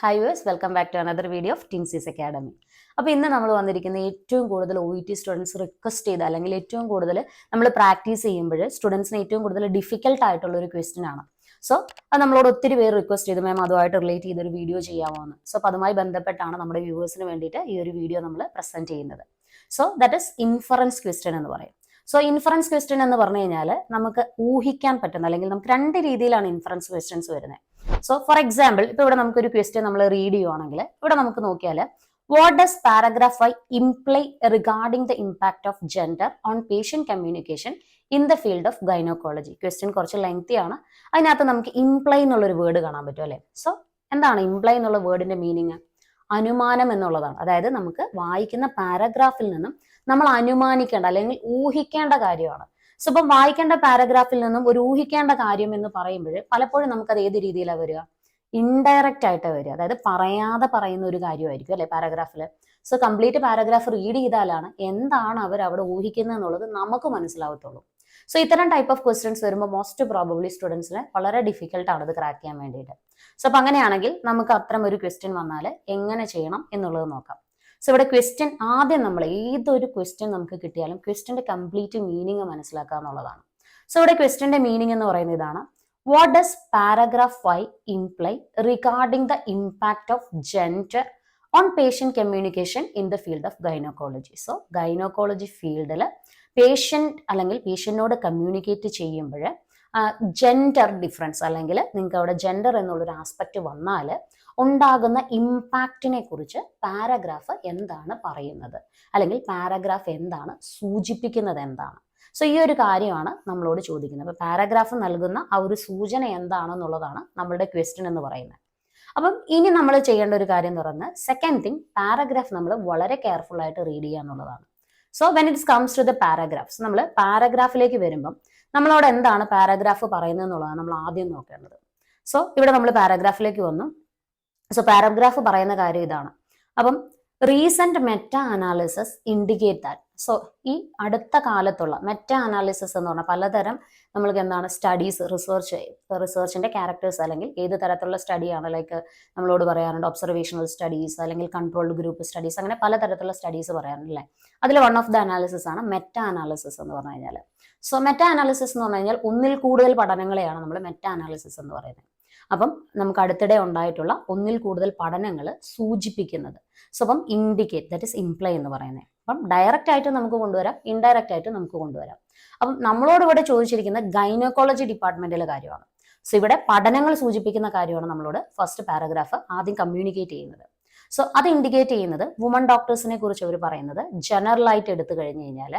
Hi viewers welcome back to another video of Tensees academy അപ്പോൾ ഇന്ന് നമ്മൾ വന്നിരിക്കുന്ന ഏറ്റവും കൂടുതൽ O E T students request ചെയ്ത അല്ലെങ്കിൽ ഏറ്റവും കൂടുതൽ നമ്മൾ പ്രാക്ടീസ് ചെയ്യുമ്പോൾ സ്റ്റുഡൻസിന് ഏറ്റവും കൂടുതൽ ഡിഫിക്കൽട്ട് ആയിട്ടുള്ള ഒരു ക്വസ്റ്റ്യൻ ആണ്. സോ അത് നമ്മളോട് ഒത്തിരി പേര് റിക്വസ്റ്റ് ചെയ്തു. മാം അതുമായിട്ട് റിലേറ്റ് ചെയ്തൊരു വീഡിയോ ചെയ്യാമോ എന്ന് സോ അപ്പോൾ അതുമായി ബന്ധപ്പെട്ടാണ് നമ്മുടെ വ്യൂവേഴ്സിന് വേണ്ടിയിട്ട് ഈ ഒരു വീഡിയോ നമ്മൾ പ്രസന്റ് ചെയ്യുന്നത്. So that is inference question എന്ന് പറയും. സോ ഇൻഫറൻസ് ക്വസ്റ്റ്യൻ എന്ന് പറഞ്ഞു കഴിഞ്ഞാൽ നമുക്ക് ഊഹിക്കാൻ പറ്റുന്ന അല്ലെങ്കിൽ നമുക്ക് രണ്ട് രീതിയിലാണ് ഇൻഫറൻസ് ക്വസ്റ്റ്യൻസ് വരുന്നത്. സോ ഫോർ എക്സാമ്പിൾ ഇപ്പൊ ഇവിടെ നമുക്കൊരു ക്വസ്റ്റ്യൻ നമ്മൾ റീഡ് ചെയ്യുവാണെങ്കിൽ ഇവിടെ നമുക്ക് നോക്കിയാൽ what does paragraph I imply regarding the impact of gender on patient communication in the field of gynaecology question കുറച്ച് ലെങ്തി ആണ്. അതിനകത്ത് നമുക്ക് ഇംപ്ലൈ എന്നുള്ളൊരു വേർഡ് കാണാൻ പറ്റും അല്ലേ? സോ എന്താണ് ഇംപ്ലൈ എന്നുള്ള വേർഡിന്റെ മീനിങ് അനുമാനം എന്നുള്ളതാണ്. അതായത് നമുക്ക് വായിക്കുന്ന പാരഗ്രാഫിൽ നിന്നും നമ്മൾ അനുമാനിക്കേണ്ട അല്ലെങ്കിൽ ഊഹിക്കേണ്ട കാര്യമാണ്. സോ ഇപ്പം വായിക്കേണ്ട പാരഗ്രാഫിൽ നിന്നും ഒരു ഊഹിക്കേണ്ട കാര്യം എന്ന് പറയുമ്പോൾ പലപ്പോഴും നമുക്കത് ഏത് രീതിയിലാണ് വരിക? ഇൻഡയറക്റ്റ് ആയിട്ട് വരിക. അതായത് പറയാതെ പറയുന്ന ഒരു കാര്യമായിരിക്കും അല്ലെ പാരഗ്രാഫിൽ സോ കംപ്ലീറ്റ് പാരഗ്രാഫ് റീഡ് ചെയ്താലാണ് എന്താണ് അവർ അവിടെ ഊഹിക്കുന്നത് എന്നുള്ളത് നമുക്ക് മനസ്സിലാവത്തുള്ളൂ. സോ ഇത്തരം ടൈപ്പ് ഓഫ് ക്വസ്റ്റ്യൻസ് വരുമ്പോൾ മോസ്റ്റ് പ്രോബബ്ലി സ്റ്റുഡൻസിന് വളരെ ഡിഫിക്കൽട്ട് ആണ് ഇത് ക്രാക്ക് ചെയ്യാൻ വേണ്ടിയിട്ട്. സോ അപ്പം അങ്ങനെയാണെങ്കിൽ നമുക്ക് അത്തരം ഒരു ക്വസ്റ്റ്യൻ വന്നാൽ എങ്ങനെ ചെയ്യണം എന്നുള്ളത് നോക്കാം. സോ ഇവിടെ ക്വസ്റ്റ്യൻ ആദ്യം നമ്മൾ ഏതൊരു ക്വസ്റ്റ്യൻ നമുക്ക് കിട്ടിയാലും ക്വസ്റ്റ്യന്റെ കംപ്ലീറ്റ് മീനിങ് മനസ്സിലാക്കുക എന്നുള്ളതാണ്. സോ ഇവിടെ ക്വസ്റ്റ്യന്റെ മീനിങ് എന്ന് പറയുന്നത് ഇതാണ്. What does paragraph Y imply regarding the impact of gender on patient communication in the field of gynaecology so gynaecology ഫീൽഡിൽ പേഷ്യന്റ് അല്ലെങ്കിൽ പേഷ്യന്റിനോട് കമ്മ്യൂണിക്കേറ്റ് ചെയ്യുമ്പോൾ ജെൻഡർ ഡിഫറൻസ് അല്ലെങ്കിൽ നിങ്ങൾക്ക് അവിടെ ജെൻഡർ എന്നുള്ളൊരു ആസ്പെക്ട് വന്നാൽ ഉണ്ടാകുന്ന ഇമ്പാക്റ്റിനെ കുറിച്ച് പാരഗ്രാഫ് എന്താണ് പറയുന്നത്? അല്ലെങ്കിൽ പാരഗ്രാഫ് എന്താണ്? സൂചിപ്പിക്കുന്നത് എന്താണ്? സോ ഈ ഒരു കാര്യമാണ് നമ്മളോട് ചോദിക്കുന്നത്. അപ്പോൾ പാരഗ്രാഫ് നൽകുന്ന ആ ഒരു സൂചന എന്താണെന്നുള്ളതാണ് നമ്മളുടെ ക്വസ്റ്റ്യൻ എന്ന് പറയുന്നത്. അപ്പം ഇനി നമ്മൾ ചെയ്യേണ്ട ഒരു കാര്യം എന്ന് പറയുന്നത് സെക്കൻഡ് തിങ് പാരഗ്രാഫ് നമ്മൾ വളരെ കെയർഫുൾ ആയിട്ട് റീഡ് ചെയ്യുക എന്നുള്ളതാണ്. So when it's comes to the paragraphs നമ്മൾ പാരഗ്രാഫിലേക്ക് വരുമ്പം നമ്മളോട് എന്താണ് പാരഗ്രാഫ് പറയുന്നത് എന്നുള്ളതാണ് നമ്മൾ ആദ്യം നോക്കേണ്ടത്. സോ ഇവിടെ നമ്മൾ പാരഗ്രാഫിലേക്ക് വന്നു. സോ പാരഗ്രാഫ് പറയുന്ന കാര്യം ഇതാണ്. അപ്പം recent meta analysis indicate that so ഈ അടുത്ത കാലത്തുള്ള മെറ്റ അനാലിസിസ് എന്ന് പറഞ്ഞാൽ പലതരം നമ്മൾക്ക് എന്താണ് സ്റ്റഡീസ് റിസർച്ച് റിസർച്ചിന്റെ ക്യാരക്ടേഴ്സ് അല്ലെങ്കിൽ ഏത് തരത്തിലുള്ള സ്റ്റഡിയാണ് ലൈക്ക് നമ്മളോട് പറയാറുണ്ട് ഒബ്സർവേഷണൽ സ്റ്റഡീസ് അല്ലെങ്കിൽ കൺട്രോൾഡ് ഗ്രൂപ്പ് സ്റ്റഡീസ് അങ്ങനെ പലതരത്തിലുള്ള സ്റ്റഡീസ് പറയാറുണ്ട് അല്ലേ? അതിൽ വൺ ഓഫ് ദ അനാലിസിസ് ആണ് മെറ്റ അനാലിസിസ് എന്ന് പറഞ്ഞു കഴിഞ്ഞാൽ സോ മെറ്റ അനാലിസിസ് എന്ന് പറഞ്ഞു കഴിഞ്ഞാൽ ഒന്നിൽ കൂടുതൽ പഠനങ്ങളെയാണ് നമ്മൾ മെറ്റ അനാലിസിസ് എന്ന് പറയുന്നത്. അപ്പം നമുക്ക് അടുത്തിടെ ഉണ്ടായിട്ടുള്ള ഒന്നിൽ കൂടുതൽ പഠനങ്ങൾ സൂചിപ്പിക്കുന്നത്. സോ അപ്പം ഇൻഡിക്കേറ്റ് ദറ്റ് ഇസ് ഇംപ്ലൈ എന്ന് പറയുന്നത് അപ്പം ഡയറക്റ്റ് ആയിട്ട് നമുക്ക് കൊണ്ടുവരാം ഇൻഡയറക്റ്റ് ആയിട്ട് നമുക്ക് കൊണ്ടുവരാം. അപ്പം നമ്മളോട് ഇവിടെ ചോദിച്ചിരിക്കുന്ന ഗൈനക്കോളജി ഡിപ്പാർട്ട്മെന്റിലെ കാര്യമാണ്. സോ ഇവിടെ പഠനങ്ങൾ സൂചിപ്പിക്കുന്ന കാര്യമാണ് നമ്മളോട് ഫസ്റ്റ് പാരഗ്രാഫ് ആദ്യം കമ്മ്യൂണിക്കേറ്റ് ചെയ്യുന്നത്. സോ അത് ഇൻഡിക്കേറ്റ് ചെയ്യുന്നത് വുമൺ ഡോക്ടേഴ്സിനെ കുറിച്ച് അവർ പറയുന്നത് ജനറൽ ആയിട്ട് എടുത്തു കഴിഞ്ഞു കഴിഞ്ഞാൽ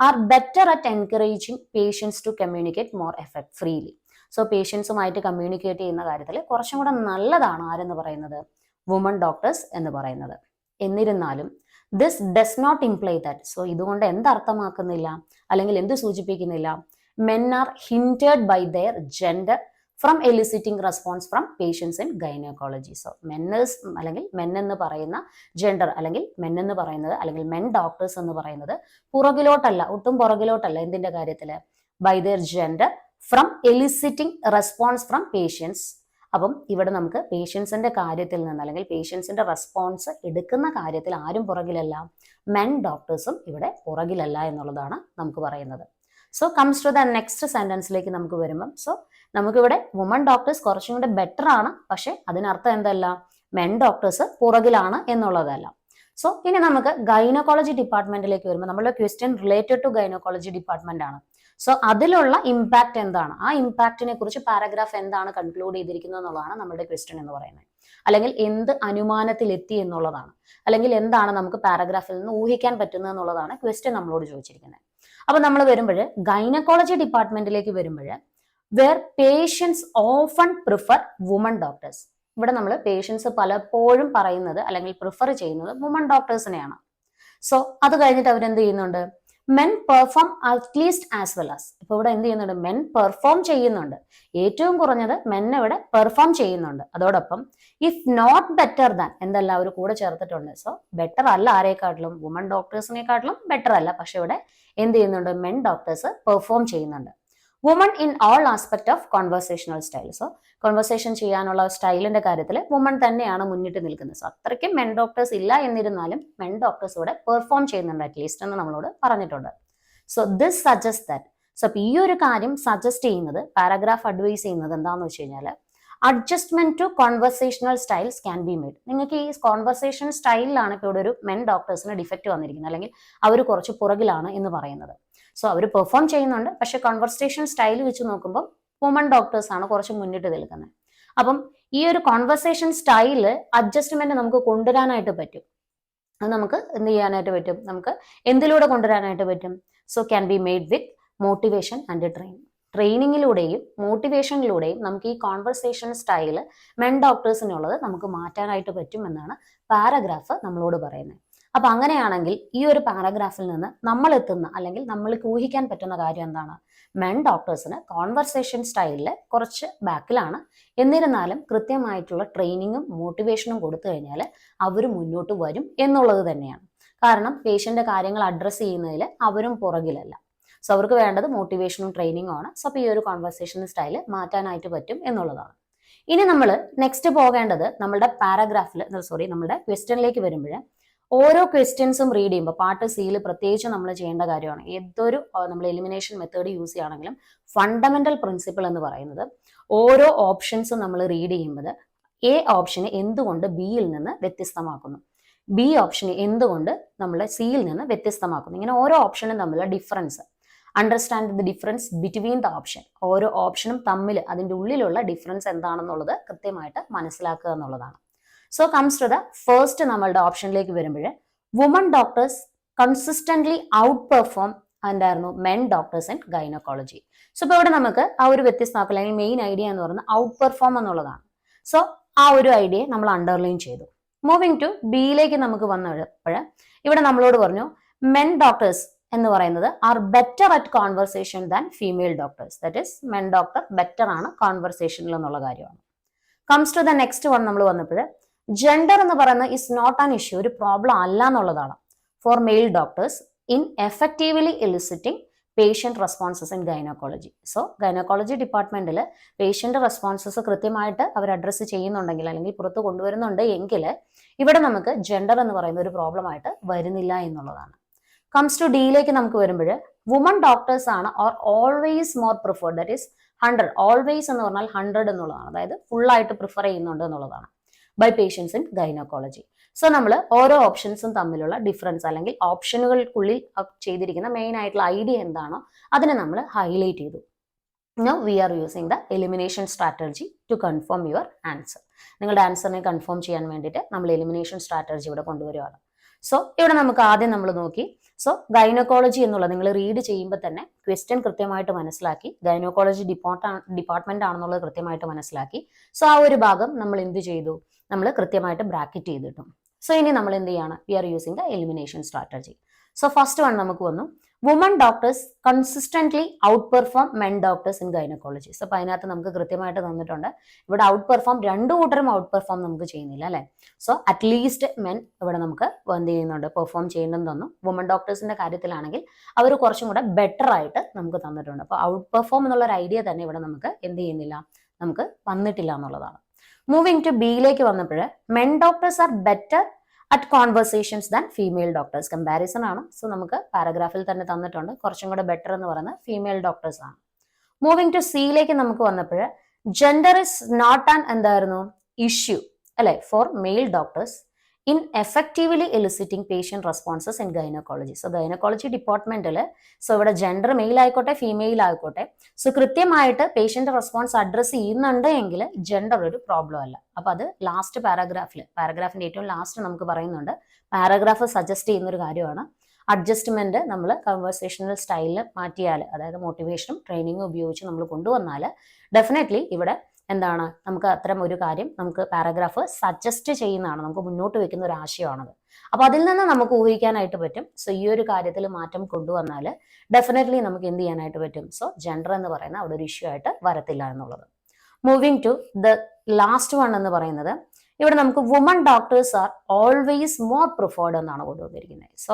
are better at encouraging patients to communicate more effect freely so പേഷ്യൻസുമായിട്ട് communicate ചെയ്യുന്ന കാര്യത്തിൽ കുറച്ചും കൂടെ നല്ലതാണ് ആരെന്ന് പറയുന്നത്? വുമൺ ഡോക്ടേഴ്സ് എന്ന് പറയുന്നത്. എന്നിരുന്നാലും this does not imply that so ഇതുകൊണ്ട് എന്ത് അർത്ഥമാക്കുന്നില്ല? അല്ലെങ്കിൽ എന്ത് സൂചിപ്പിക്കുന്നില്ല? Men are hindered by their gender from eliciting response from patients in gynaecology so മെന്നേഴ്സ് അല്ലെങ്കിൽ മെൻ എന്ന് പറയുന്ന ജെൻഡർ അല്ലെങ്കിൽ മെൻ എന്ന് പറയുന്നത് അല്ലെങ്കിൽ മെൻ ഡോക്ടേഴ്സ് എന്ന് പറയുന്നത് പുറകിലോട്ടല്ല ഒട്ടും പുറകിലോട്ടല്ല എന്തിന്റെ കാര്യത്തിൽ by their gender from eliciting response from patients അപ്പം ഇവിടെ നമുക്ക് പേഷ്യൻസിന്റെ കാര്യത്തിൽ നിന്ന് അല്ലെങ്കിൽ പേഷ്യൻസിന്റെ റെസ്പോൺസ് എടുക്കുന്ന കാര്യത്തിൽ ആരും പുറകിലല്ല. മെൻ ഡോക്ടേഴ്സും ഇവിടെ പുറകിലല്ല എന്നുള്ളതാണ് നമുക്ക് പറയുന്നത്. So comes to the next സെന്റൻസിലേക്ക് നമുക്ക് വരുമ്പം. സോ നമുക്കിവിടെ വുമൺ ഡോക്ടേഴ്സ് കുറച്ചും കൂടെ ബെറ്റർ ആണ്. പക്ഷെ അതിനർത്ഥം എന്തല്ല? മെൻ ഡോക്ടേഴ്സ് പുറകിലാണ് എന്നുള്ളതല്ല. സോ ഇനി നമുക്ക് ഗൈനക്കോളജി ഡിപ്പാർട്ട്മെന്റിലേക്ക് വരുമ്പോൾ നമ്മളുടെ question related to gynaecology department ആണ്. സോ അതിലുള്ള ഇമ്പാക്ട് എന്താണ്? ആ ഇമ്പാക്റ്റിനെ കുറിച്ച് പാരഗ്രാഫ് എന്താണ് കൺക്ലൂഡ് ചെയ്തിരിക്കുന്നത് എന്നുള്ളതാണ് നമ്മുടെ ക്വസ്റ്റ്യൻ എന്ന് പറയുന്നത്. അല്ലെങ്കിൽ എന്ത് അനുമാനത്തിലെത്തി എന്നുള്ളതാണ്. അല്ലെങ്കിൽ എന്താണ് നമുക്ക് പാരഗ്രാഫിൽ നിന്ന് ഊഹിക്കാൻ പറ്റുന്നത് എന്നുള്ളതാണ് ക്വസ്റ്റ്യൻ നമ്മളോട് ചോദിച്ചിരിക്കുന്നത്. അപ്പൊ നമ്മൾ വരുമ്പോൾ ഗൈനക്കോളജി ഡിപ്പാർട്ട്മെന്റിലേക്ക് വരുമ്പോൾ where patients often prefer woman doctors ഇവിടെ നമ്മൾ പേഷ്യൻസ് പലപ്പോഴും പറയുന്നത് അല്ലെങ്കിൽ പ്രിഫർ ചെയ്യുന്നത് വുമൺ ഡോക്ടേഴ്സിനെയാണ് സോ അത് കഴിഞ്ഞിട്ട് അവരെന്ത് ചെയ്യുന്നുണ്ട്? Men perform at least as well as ഇപ്പൊ ഇവിടെ എന്ത് ചെയ്യുന്നുണ്ട്? മെൻ പെർഫോം ചെയ്യുന്നുണ്ട്. ഏറ്റവും കുറഞ്ഞത് മെൻ ഇവിടെ പെർഫോം ചെയ്യുന്നുണ്ട്. അതോടൊപ്പം ഇഫ് നോട്ട് ബെറ്റർ ദാൻ എന്തെല്ലാം അവർ കൂടെ ചേർത്തിട്ടുണ്ട്. സോ ബെറ്റർ അല്ല ആരെക്കാട്ടിലും? വുമൺ ഡോക്ടേഴ്സിനെക്കാട്ടിലും ബെറ്റർ അല്ല. പക്ഷെ ഇവിടെ എന്ത് ചെയ്യുന്നുണ്ട്? മെൻ ഡോക്ടേഴ്സ് പെർഫോം ചെയ്യുന്നുണ്ട്. Woman in all aspect of conversational style so conversation ചെയ്യാനുള്ള സ്റ്റൈലിന്റെ കാര്യത്തിൽ വുമൺ തന്നെയാണ് മുന്നിട്ട് നിൽക്കുന്നത് സോ അത്രയ്ക്കും മെൻ ഡോക്ടേഴ്സ് ഇല്ല എന്നിരുന്നാലും മെൻ ഡോക്ടേഴ്സ് ഇവിടെ പെർഫോം ചെയ്യുന്നുണ്ട് അറ്റ്ലീസ്റ്റ് എന്ന് നമ്മളോട് പറഞ്ഞിട്ടുണ്ട്. So this suggest that so അപ്പൊ ഈ ഒരു കാര്യം സജസ്റ്റ് ചെയ്യുന്നത് പാരഗ്രാഫ് അഡ്വൈസ് ചെയ്യുന്നത് എന്താണെന്ന് വെച്ച് കഴിഞ്ഞാൽ adjustment to conversational styles can be made നിങ്ങൾക്ക് ഈ കോൺവെർസേഷൻ സ്റ്റൈലിലാണ് ഇപ്പോൾ ഇവിടെ ഒരു മെൻ ഡോക്ടേഴ്സിന് ഡിഫക്റ്റ് വന്നിരിക്കുന്നത് അല്ലെങ്കിൽ അവർ കുറച്ച് പുറകിലാണ് എന്ന് പറയുന്നത്. സോ അവർ പെർഫോം ചെയ്യുന്നുണ്ട്. പക്ഷെ കോൺവെർസേഷൻ സ്റ്റൈൽ വെച്ച് നോക്കുമ്പോൾ വുമൺ ഡോക്ടേഴ്സ് ആണ് കുറച്ച് മുന്നിട്ട് നിൽക്കുന്നത്. അപ്പം ഈ ഒരു കോൺവെർസേഷൻ സ്റ്റൈൽ അഡ്ജസ്റ്റ്മെന്റ് നമുക്ക് കൊണ്ടുവരാനായിട്ട് പറ്റും. അത് നമുക്ക് എന്ത് ചെയ്യാനായിട്ട് പറ്റും? നമുക്ക് എന്തിലൂടെ കൊണ്ടുവരാനായിട്ട് പറ്റും? So can be made with motivation and training ട്രെയിനിങ്ങിലൂടെയും മോട്ടിവേഷനിലൂടെയും നമുക്ക് ഈ കോൺവെർസേഷൻ സ്റ്റൈൽ മെൻ ഡോക്ടേഴ്സിനുള്ളത് നമുക്ക് മാറ്റാനായിട്ട് പറ്റും എന്നാണ് പാരഗ്രാഫ് നമ്മളോട് പറയുന്നത്. അപ്പൊ അങ്ങനെയാണെങ്കിൽ ഈ ഒരു പാരഗ്രാഫിൽ നിന്ന് നമ്മൾ എത്തുന്ന അല്ലെങ്കിൽ നമ്മൾക്ക് ഊഹിക്കാൻ പറ്റുന്ന കാര്യം എന്താണ്? മെൻ ഡോക്ടേഴ്സിന് കോൺവെർസേഷൻ സ്റ്റൈലിൽ കുറച്ച് ബാക്കിലാണ്. എന്നിരുന്നാലും കൃത്യമായിട്ടുള്ള ട്രെയിനിങ്ങും മോട്ടിവേഷനും കൊടുത്തു കഴിഞ്ഞാൽ അവർ മുന്നോട്ട് വരും എന്നുള്ളത് തന്നെയാണ്. കാരണം പേഷ്യന്റെ കാര്യങ്ങൾ അഡ്രസ്സ് ചെയ്യുന്നതിൽ അവരും പുറകിലല്ല. സോ അവർക്ക് വേണ്ടത് മോട്ടിവേഷനും ട്രെയിനിങ്ങും ആണ്. സോ അപ്പോൾ ഈ ഒരു കോൺവെർസേഷൻ സ്റ്റൈൽ മാറ്റാനായിട്ട് പറ്റും എന്നുള്ളതാണ്. ഇനി നമ്മൾ നെക്സ്റ്റ് പോകേണ്ടത് നമ്മുടെ പാരഗ്രാഫിൽ സോറി നമ്മുടെ ക്വസ്റ്റ്യനിലേക്ക് വരുമ്പോൾ ഓരോ ക്വസ്റ്റ്യൻസും റീഡ് ചെയ്യുമ്പോൾ പാർട്ട് സിയിൽ പ്രത്യേകിച്ച് നമ്മൾ ചെയ്യേണ്ട കാര്യമാണ്. ഏതൊരു നമ്മൾ എലിമിനേഷൻ മെത്തേഡ് യൂസ് ചെയ്യുകയാണെങ്കിലും ഫണ്ടമെന്റൽ പ്രിൻസിപ്പിൾ എന്ന് പറയുന്നത് ഓരോ ഓപ്ഷൻസും നമ്മൾ റീഡ് ചെയ്യുമ്പോൾ എ ഓപ്ഷനെ എന്തുകൊണ്ട് ബിയിൽ നിന്ന് വ്യത്യസ്തമാക്കുന്നു. ബി ഓപ്ഷനെ എന്തുകൊണ്ട് നമ്മൾ സിയിൽ നിന്ന് വ്യത്യസ്തമാക്കുന്നു. ഇങ്ങനെ ഓരോ ഓപ്ഷനും തമ്മിലുള്ള difference understand the difference between the option ഓരോ ഓപ്ഷനും തമ്മിൽ അതിന്റെ ഉള്ളിലുള്ള ഡിഫറൻസ് എന്താണെന്നുള്ളത് കൃത്യമായിട്ട് മനസ്സിലാക്കുക എന്നുള്ളതാണ്. So comes to the first നമ്മളുടെ ഓപ്ഷനിലേക്ക് വരുമ്പോൾ woman doctors consistently outperform എന്തായിരുന്നു? Men doctors and gynaecology so ഇപ്പോൾ ഇവിടെ നമുക്ക് ആ ഒരു വ്യത്യസ്തമാക്കുക അല്ലെങ്കിൽ മെയിൻ ഐഡിയ എന്ന് പറയുന്നത് ഔട്ട് പെർഫോം എന്നുള്ളതാണ്. സോ ആ ഒരു ഐഡിയ നമ്മൾ അണ്ടർലൈൻ ചെയ്തു. മൂവിങ് ടു ബിയിലേക്ക് നമുക്ക് വന്നപ്പോൾ ഇവിടെ നമ്മളോട് പറഞ്ഞു മെൻ ഡോക്ടേഴ്സ് എന്ന് പറയുന്നത് are better at conversation than female doctors that is men doctor better ആണ് കോൺവെർസേഷനിൽ എന്നുള്ള കാര്യമാണ്. Comes to the next one നമ്മൾ വന്നപ്പോൾ ജെൻഡർ എന്ന് പറയുന്നത് ഇസ് നോട്ട് ആൻ ഇഷ്യൂ ഒരു പ്രോബ്ലം അല്ല എന്നുള്ളതാണ്. For male doctors in effectively eliciting patient responses in gynaecology so gynaecology ഡിപ്പാർട്ട്മെന്റിൽ പേഷ്യന്റ് റെസ്പോൺസസ് കൃത്യമായിട്ട് അവർ അഡ്രസ്സ് ചെയ്യുന്നുണ്ടെങ്കിൽ അല്ലെങ്കിൽ പുറത്ത് കൊണ്ടുവരുന്നുണ്ട് എങ്കിൽ ഇവിടെ നമുക്ക് ജെൻഡർ എന്ന് പറയുന്ന ഒരു പ്രോബ്ലം ആയിട്ട് വരുന്നില്ല എന്നുള്ളതാണ്. കംസ് ടു ഡിയിലേക്ക് നമുക്ക് വരുമ്പോൾ വുമൺ ഡോക്ടേഴ്സ് ആണ് or always more preferred that is hundred always എന്ന് പറഞ്ഞാൽ ഹൺഡ്രഡ് എന്നുള്ളതാണ്. അതായത് ഫുൾ ആയിട്ട് പ്രിഫർ ചെയ്യുന്നുണ്ട് എന്നുള്ളതാണ്. By patients in gynaecology so നമ്മൾ ഓരോ ഓപ്ഷൻസും തമ്മിലുള്ള ഡിഫറൻസ് അല്ലെങ്കിൽ ഓപ്ഷനുകൾക്കുള്ളിൽ ചെയ്തിരിക്കുന്ന മെയിൻ ആയിട്ടുള്ള ഐഡിയ എന്താണോ അതിനെ നമ്മൾ ഹൈലൈറ്റ് ചെയ്തു. No we are using the elimination strategy to confirm your answer നിങ്ങളുടെ ആൻസറിനെ കൺഫേം ചെയ്യാൻ വേണ്ടിയിട്ട് നമ്മൾ എലിമിനേഷൻ സ്ട്രാറ്റജി ഇവിടെ കൊണ്ടുവരികയാണ് സോ ഇവിടെ നമുക്ക് ആദ്യം നമ്മൾ നോക്കി. സോ ഗൈനക്കോളജി എന്നുള്ളത് നിങ്ങൾ റീഡ് ചെയ്യുമ്പോൾ തന്നെ ക്വസ്റ്റ്യൻ കൃത്യമായിട്ട് മനസ്സിലാക്കി ഗൈനക്കോളജി ഡിപ്പാർട്ട് ഡിപ്പാർട്ട്മെന്റ് ആണെന്നുള്ളത് കൃത്യമായിട്ട് മനസ്സിലാക്കി. സോ ആ ഒരു ഭാഗം നമ്മൾ എന്ത് ചെയ്തു? നമ്മൾ കൃത്യമായിട്ട് ബ്രാക്കറ്റ് ചെയ്തിട്ടും സോ ഇനി നമ്മൾ എന്ത് ചെയ്യാണ്? We are using the elimination strategy so first one നമുക്ക് വന്നു. Woman doctors consistently outperform men doctors in so അപ്പോൾ അതിനകത്ത് നമുക്ക് കൃത്യമായിട്ട് തന്നിട്ടുണ്ട്. ഇവിടെ ഔട്ട് പെർഫോം രണ്ടു കൂട്ടരും ഔട്ട് പെർഫോം നമുക്ക് ചെയ്യുന്നില്ല അല്ലേ? സോ അറ്റ്ലീസ്റ്റ് മെൻ ഇവിടെ നമുക്ക് എന്ത് ചെയ്യുന്നുണ്ട്? പെർഫോം ചെയ്യുന്നുണ്ടെന്ന് തന്നു. വുമൺ ഡോക്ടേഴ്സിന്റെ കാര്യത്തിലാണെങ്കിൽ അവർ കുറച്ചും കൂടെ ബെറ്റർ ആയിട്ട് നമുക്ക് തന്നിട്ടുണ്ട്. അപ്പൊ ഔട്ട് പെർഫോം എന്നുള്ള ഒരു ഐഡിയ തന്നെ ഇവിടെ നമുക്ക് എന്ത് ചെയ്യുന്നില്ല? നമുക്ക് വന്നിട്ടില്ല എന്നുള്ളതാണ്. മൂവിങ് ടു ബിയിലേക്ക് വന്നപ്പോൾ men doctors are better at conversations than female doctors comparison ആണ്. സോ നമുക്ക് പാരഗ്രാഫിൽ തന്നെ തന്നിട്ടുണ്ട്. കുറച്ചും കൂടെ ബെറ്റർ എന്ന് പറയുന്നത് ഫീമെയിൽ ഡോക്ടേഴ്സ് ആണ്. മൂവിങ് ടു സിയിലേക്ക് നമുക്ക് വന്നപ്പോൾ ജെൻഡർ ഇസ് നോട്ട് ആൻ എന്തായിരുന്നു? ഇഷ്യൂ അല്ലെ? For male doctors in effectively eliciting patient responses in gynaecology so gynaecology ഡിപ്പാർട്ട്മെന്റിൽ സോ ഇവിടെ ജെൻഡർ മെയിൽ ആയിക്കോട്ടെ ഫീമെയിൽ ആയിക്കോട്ടെ സോ കൃത്യമായിട്ട് പേഷ്യന്റ് റെസ്പോൺസ് അഡ്രസ്സ് ചെയ്യുന്നുണ്ട് എങ്കിൽ ജെൻഡർ ഒരു പ്രോബ്ലം അല്ല. അപ്പൊ അത് ലാസ്റ്റ് പാരാഗ്രാഫിൽ പാരാഗ്രാഫിന്റെ ഏറ്റവും ലാസ്റ്റ് നമുക്ക് പറയുന്നുണ്ട്. പാരാഗ്രാഫ് സജസ്റ്റ് ചെയ്യുന്ന ഒരു കാര്യമാണ്. അഡ്ജസ്റ്റ്മെന്റ് നമ്മൾ കൺവേഴ്സേഷണൽ സ്റ്റൈലിൽ മാറ്റിയാൽ അതായത് മോട്ടിവേഷനും ട്രെയിനിങ്ങും ഉപയോഗിച്ച് നമ്മൾ കൊണ്ടുവന്നാൽ ഡെഫിനറ്റ്ലി ഇവിടെ എന്താണ്? നമുക്ക് അത്തരം ഒരു കാര്യം നമുക്ക് പാരഗ്രാഫ് സജസ്റ്റ് ചെയ്യുന്നതാണ്. നമുക്ക് മുന്നോട്ട് വെക്കുന്ന ഒരു ആശയമാണത്. അപ്പൊ അതിൽ നിന്ന് നമുക്ക് ഊഹിക്കാനായിട്ട് പറ്റും. സോ ഈ ഒരു കാര്യത്തിൽ മാറ്റം കൊണ്ടുവന്നാൽ ഡെഫിനറ്റ്ലി നമുക്ക് എന്ത് ചെയ്യാനായിട്ട് പറ്റും? സോ ജെൻഡർ എന്ന് പറയുന്ന അവിടെ ഒരു ഇഷ്യൂ ആയിട്ട് വരത്തില്ല എന്നുള്ളത്. Moving to the last one എന്ന് പറയുന്നത് ഇവിടെ നമുക്ക് woman doctors are always more preferred എന്നാണ് കൊണ്ടുവന്നിരിക്കുന്നത്. സോ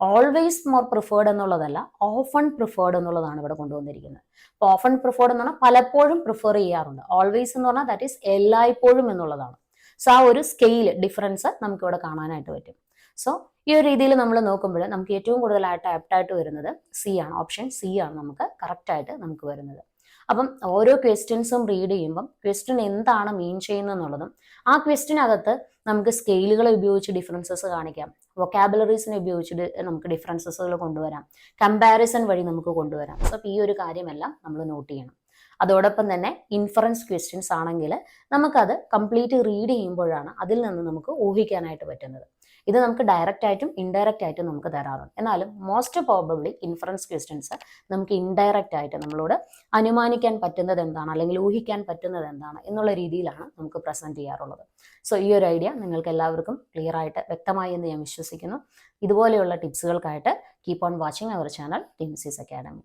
ഓൾവേസ് മോർ പ്രിഫേർഡ് എന്നുള്ളതല്ല ഓഫൺ പ്രിഫേർഡ് എന്നുള്ളതാണ് ഇവിടെ കൊണ്ടുവന്നിരിക്കുന്നത്. അപ്പോൾ ഓഫൺ പ്രിഫേർഡ് എന്ന് പറഞ്ഞാൽ പലപ്പോഴും പ്രിഫർ ചെയ്യാറുണ്ട്. ഓൾവേസ് എന്ന് പറഞ്ഞാൽ ദാറ്റ് ഈസ് എല്ലായ്പ്പോഴും എന്നുള്ളതാണ്. സോ ആ ഒരു സ്കെയിൽ ഡിഫറൻസ് നമുക്ക് ഇവിടെ കാണാനായിട്ട് പറ്റും. സോ ഈ ഒരു രീതിയിൽ നമ്മൾ നോക്കുമ്പോൾ നമുക്ക് ഏറ്റവും കൂടുതലായിട്ട് ആപ്റ്റായിട്ട് വരുന്നത് സി ആണ്. ഓപ്ഷൻ സി ആണ് നമുക്ക് കറക്റ്റായിട്ട് നമുക്ക് വരുന്നത്. അപ്പം ഓരോ ക്വസ്റ്റ്യൻസും റീഡ് ചെയ്യുമ്പം ക്വസ്റ്റ്യൻ എന്താണ് മീൻ ചെയ്യുന്നതെന്നുള്ളതും ആ ക്വസ്റ്റ്യനകത്ത് നമുക്ക് സ്കെയിലുകളെ ഉപയോഗിച്ച് ഡിഫറൻസസ് കാണിക്കാം. വൊക്കാബുലറീസിനെ ഉപയോഗിച്ചിട്ട് നമുക്ക് ഡിഫറൻസസുകൾ കൊണ്ടുവരാം. കമ്പാരിസൺ വഴി നമുക്ക് കൊണ്ടുവരാം. സോ ഈ ഒരു കാര്യമെല്ലാം നമ്മൾ നോട്ട് ചെയ്യണം. അതോടൊപ്പം തന്നെ ഇൻഫറൻസ് ക്വസ്റ്റ്യൻസ് ആണെങ്കിൽ നമുക്കത് കംപ്ലീറ്റ് റീഡ് ചെയ്യുമ്പോഴാണ് അതിൽ നിന്ന് നമുക്ക് ഊഹിക്കാനായിട്ട് പറ്റുന്നത്. ഇത് നമുക്ക് ഡയറക്റ്റ് ആയിട്ടും ഇൻഡയറക്റ്റ് ആയിട്ടും നമുക്ക് തരാറുണ്ട്. എന്നാലും മോസ്റ്റ് പ്രോബബ്ലി ഇൻഫറൻസ് ക്വസ്റ്റ്യൻസ് നമുക്ക് ഇൻഡയറക്റ്റ് ആയിട്ട് നമ്മളോട് അനുമാനിക്കാൻ പറ്റുന്നത് എന്താണ്? അല്ലെങ്കിൽ ഊഹിക്കാൻ പറ്റുന്നത് എന്താണ്? എന്നുള്ള രീതിയിലാണ് നമുക്ക് പ്രസന്റ് ചെയ്യാറുള്ളത്. സോ ഈ ഒരു ഐഡിയ നിങ്ങൾക്ക് എല്ലാവർക്കും ക്ലിയർ ആയിട്ട് വ്യക്തമായി എന്ന് ഞാൻ വിശ്വസിക്കുന്നു. ഇതുപോലെയുള്ള ടിപ്സുകൾക്കായിട്ട് keep on watching our channel ടിംസീസ് academy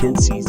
tendencies